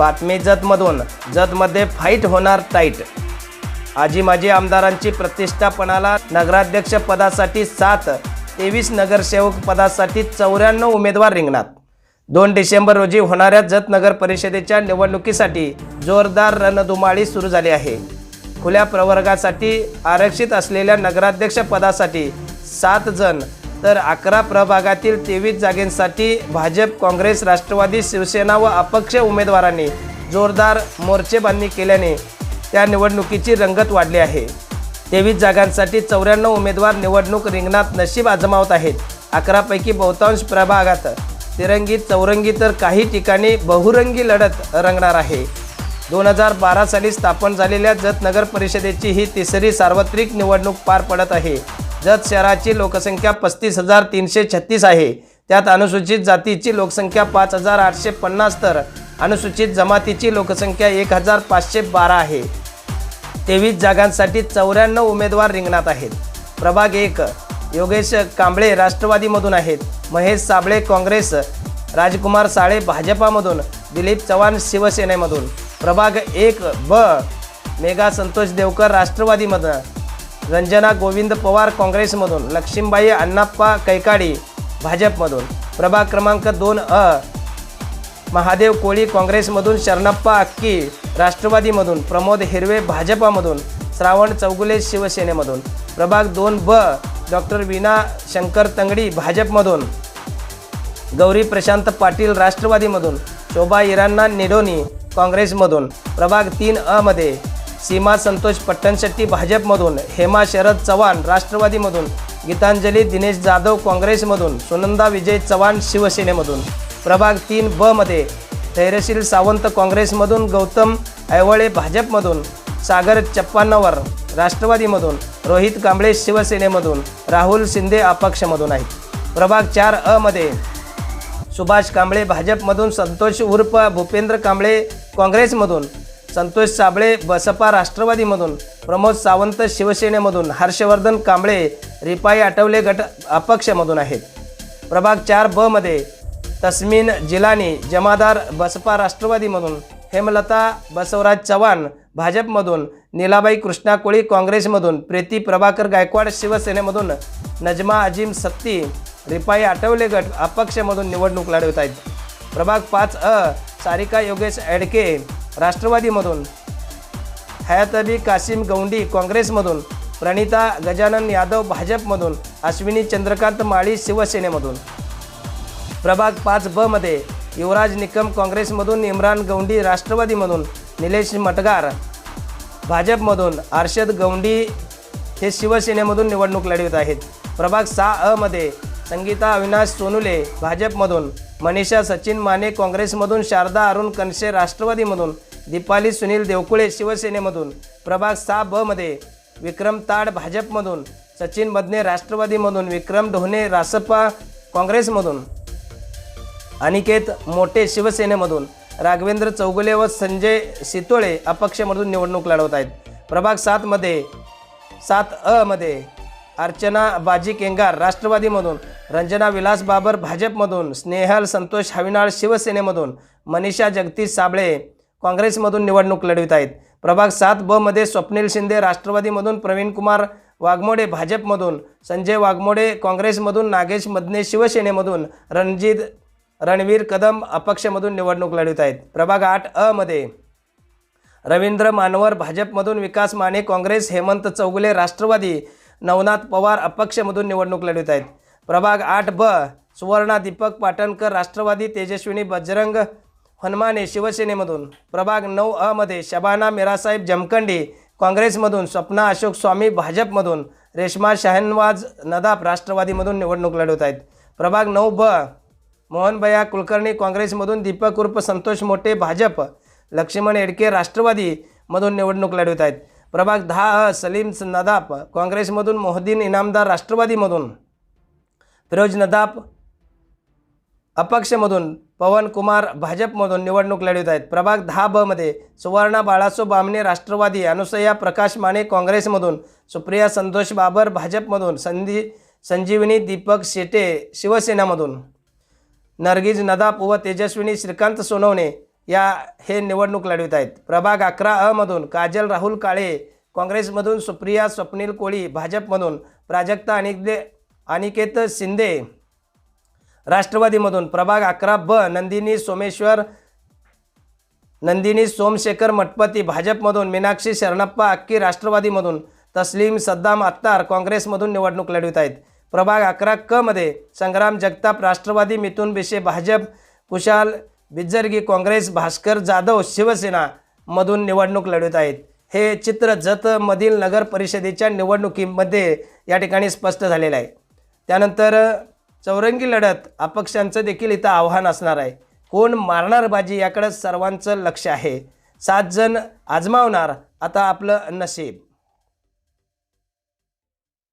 बातमी जतमधून. जतमध्ये फाईट होणार टाईट. आजी माजी आमदारांची प्रतिष्ठापणाला नगराध्यक्ष पदासाठी सात तेवीस नगरसेवक पदासाठी चौऱ्याण्णव उमेदवार रिंगणात. दोन डिसेंबर रोजी होणाऱ्या जत नगर परिषदेच्या निवडणुकीसाठी जोरदार रणधुमाळी सुरू झाली आहे. खुल्या प्रवर्गासाठी आरक्षित असलेल्या नगराध्यक्ष पदासाठी सात जण तर अकरा प्रभागातील तेवीस जागेंसाठी भाजप काँग्रेस राष्ट्रवादी शिवसेना व अपक्ष उमेदवारांनी जोरदार मोर्चेबांधणी केल्याने त्या निवडणुकीची रंगत वाढली आहे. तेवीस जागांसाठी चौऱ्याण्णव उमेदवार निवडणूक रिंगणात नशीब आजमावत आहेत. अकरापैकी बहुतांश प्रभागात तिरंगी चौरंगी तर काही ठिकाणी बहुरंगी लढत रंगणार आहे. दोन हजार बारा साली स्थापन झालेल्या जत नगर परिषदेची ही तिसरी सार्वत्रिक निवडणूक पार पडत आहे. जत शहराची लोकसंख्या पस्तीस हजार तीनशे छत्तीस आहे. त्यात अनुसूचित जातीची लोकसंख्या पाच हजार आठशे पन्नास तर अनुसूचित जमातीची लोकसंख्या एक हजार पाचशे बारा आहे. तेवीस जागांसाठी चौऱ्याण्णव उमेदवार रिंगणात आहेत. प्रभाग एक योगेश कांबळे राष्ट्रवादीमधून आहेत. महेश साबळे काँग्रेस राजकुमार साळे भाजपामधून दिलीप चव्हाण शिवसेनेमधून. प्रभाग एक ब मेघा संतोष देवकर राष्ट्रवादीमधून. रंजना गोविंद पवार काँग्रेसमधून लक्ष्मीबाई अण्णाप्पा कैकाडी भाजपमधून प्रभाग क्रमांक दोन अ महादेव कोळी काँग्रेसमधून शरणप्पा अक्की राष्ट्रवादीमधून प्रमोद हिरवे भाजपामधून श्रावण चौगुले शिवसेनेमधून प्रभाग दोन ब डॉक्टर वीणा शंकर तंगडी भाजपमधून गौरी प्रशांत पाटील राष्ट्रवादीमधून शोभा इराणा निडोनी काँग्रेसमधून प्रभाग तीन अमध्ये सीमा संतोष पट्टणशेट्टी भाजपमधून हेमा शरद चव्हाण राष्ट्रवादीमधून गीतांजली दिनेश जाधव काँग्रेसमधून सुनंदा विजय चव्हाण शिवसेनेमधून. प्रभाग तीन ब मध्ये धैर्यशील सावंत काँग्रेसमधून गौतम ऐवळे भाजपमधून सागर चप्पानवर राष्ट्रवादीमधून रोहित कांबळे शिवसेनेमधून राहुल शिंदे अपक्षमधून आहेत. प्रभाग चार अ मध्ये सुभाष कांबळे भाजपमधून संतोष उर्फ भूपेंद्र कांबळे काँग्रेसमधून संतोष साबळे बसपा राष्ट्रवादीमधून प्रमोद सावंत शिवसेनेमधून हर्षवर्धन कांबळे रिपाई आठवले गट अपक्षमधून आहेत. प्रभाग चार ब मध्ये जिलानी जमादार बसपा राष्ट्रवादीमधून हेमलता बसवराज चव्हाण भाजपमधून नीलाबाई कृष्णा कोळी काँग्रेसमधून प्रीती प्रभाकर गायकवाड शिवसेनेमधून नजमा अजिम सत्ती रिपाई आठवले गट अपक्षमधून निवडणूक लढवत आहेत. प्रभाग पाच अ सारिका योगेश एडके राष्ट्रवादीमधून. हयातबी कासिम गौंडी काँग्रेसमधून प्रणिता गजानन यादव भाजपमधून अश्विनी चंद्रकांत माळी शिवसेनेमधून. प्रभाग पाच ब मध्ये युवराज निकम काँग्रेसमधून इम्रान गौंडी राष्ट्रवादीमधून निलेश मटगार. भाजपमधून अर्षद गौंडी हे शिवसेनेमधून निवडणूक लढवत आहेत. प्रभाग सहा अमध्ये संगीता अविनाश सोनुले भाजपमधून मनीषा सचिन माने काँग्रेसमधून शारदा अरुण कनशे राष्ट्रवादीमधून दीपाली सुनील देवकुळे शिवसेनेमधून प्रभाग सहा ब मध्ये विक्रम ताड भाजपमधून सचिन मदने राष्ट्रवादीमधून विक्रम ढोणे रासपा काँग्रेसमधून अनिकेत मोठे शिवसेनेमधून राघवेंद्र चौगुले व संजय सितोळे अपक्षमधून निवडणूक लढवत आहेत. प्रभाग सातमध्ये सात अ मध्ये अर्चना बाजी केंगार राष्ट्रवादीमधून रंजना विलास बाबर भाजपमधून स्नेहल संतोष हविनाळ शिवसेनेमधून मनीषा जगदीश साबळे काँग्रेसमधून निवडणूक लढवित आहेत. प्रभाग सात ब मध्ये स्वप्नील शिंदे राष्ट्रवादीमधून प्रवीण कुमार वाघमोडे भाजपमधून संजय वाघमोडे काँग्रेसमधून नागेश मदने शिवसेनेमधून रणजित रणवीर कदम अपक्षमधून निवडणूक लढवित आहेत. प्रभाग आठ अ मध्ये रवींद्र मानवर भाजपमधून विकास माने काँग्रेस हेमंत चौगुले राष्ट्रवादी नवनाथ पवार अपक्षमधून निवडणूक लढवित आहेत. प्रभाग आठ ब सुवर्णा दीपक पाटणकर राष्ट्रवादी तेजस्विनी बजरंग हनुमाने शिवसेनेमधून. प्रभाग नऊ अ मध्ये शबाना मिरासाहेब जमखंडी काँग्रेसमधून स्वप्ना अशोक स्वामी भाजपमधून रेश्मा शहनवाज नदाफ राष्ट्रवादीमधून निवडणूक लढवत आहेत. प्रभाग नऊ ब मोहनभया कुलकर्णी काँग्रेसमधून दीपक उर्फ संतोष मोटे भाजप लक्ष्मण एडके राष्ट्रवादीमधून निवडणूक लढवत आहेत. प्रभाग दहा अ सलीम नदाप काँग्रेसमधून मोहद्दीन इनामदार राष्ट्रवादीमधून फिरोज नदाप अपक्षमधून पवन कुमार भाजपमधून निवडणूक लढवत आहेत. प्रभाग दहा ब मध्ये सुवर्णा बाळासो बामणे राष्ट्रवादी अनुसया प्रकाश माने काँग्रेसमधून सुप्रिया संतोष बाबर भाजपमधून संधी संजीवनी दीपक शेटे शिवसेनामधून. नरगिज नदाप व तेजस्विनी श्रीकांत सोनवणे या हे निवडणूक लढवित आहेत. प्रभाग अकरा अ मधून काजल राहुल काळे काँग्रेसमधून सुप्रिया स्वप्नील कोळी भाजपमधून प्राजक्ता अनिके अनिकेत शिंदे. राष्ट्रवादीमधून प्रभाग अकरा ब नंदिनी सोमेश्वर नंदिनी सोमशेखर मठपती भाजपमधून मीनाक्षी शरणप्पा अक्की राष्ट्रवादीमधून तस्लीम सद्दाम अत्तार काँग्रेसमधून निवडणूक लढवित आहेत. प्रभाग अकरा क मध्ये संग्राम जगताप राष्ट्रवादी मिथुन बिशे भाजप कुशाल विजर्गी काँग्रेस भास्कर जाधव शिवसेना मधून निवडणूक लढवित आहेत. हे चित्र जतमधील नगर परिषदेच्या निवडणुकीमध्ये या ठिकाणी स्पष्ट झालेलं आहे. त्यानंतर चौरंगी लढत अपक्षांचं देखील इथं आव्हान असणार आहे. कोण मारणार बाजी याकडं सर्वांचं लक्ष आहे. सात जण आजमावणार आता आपलं नशीब.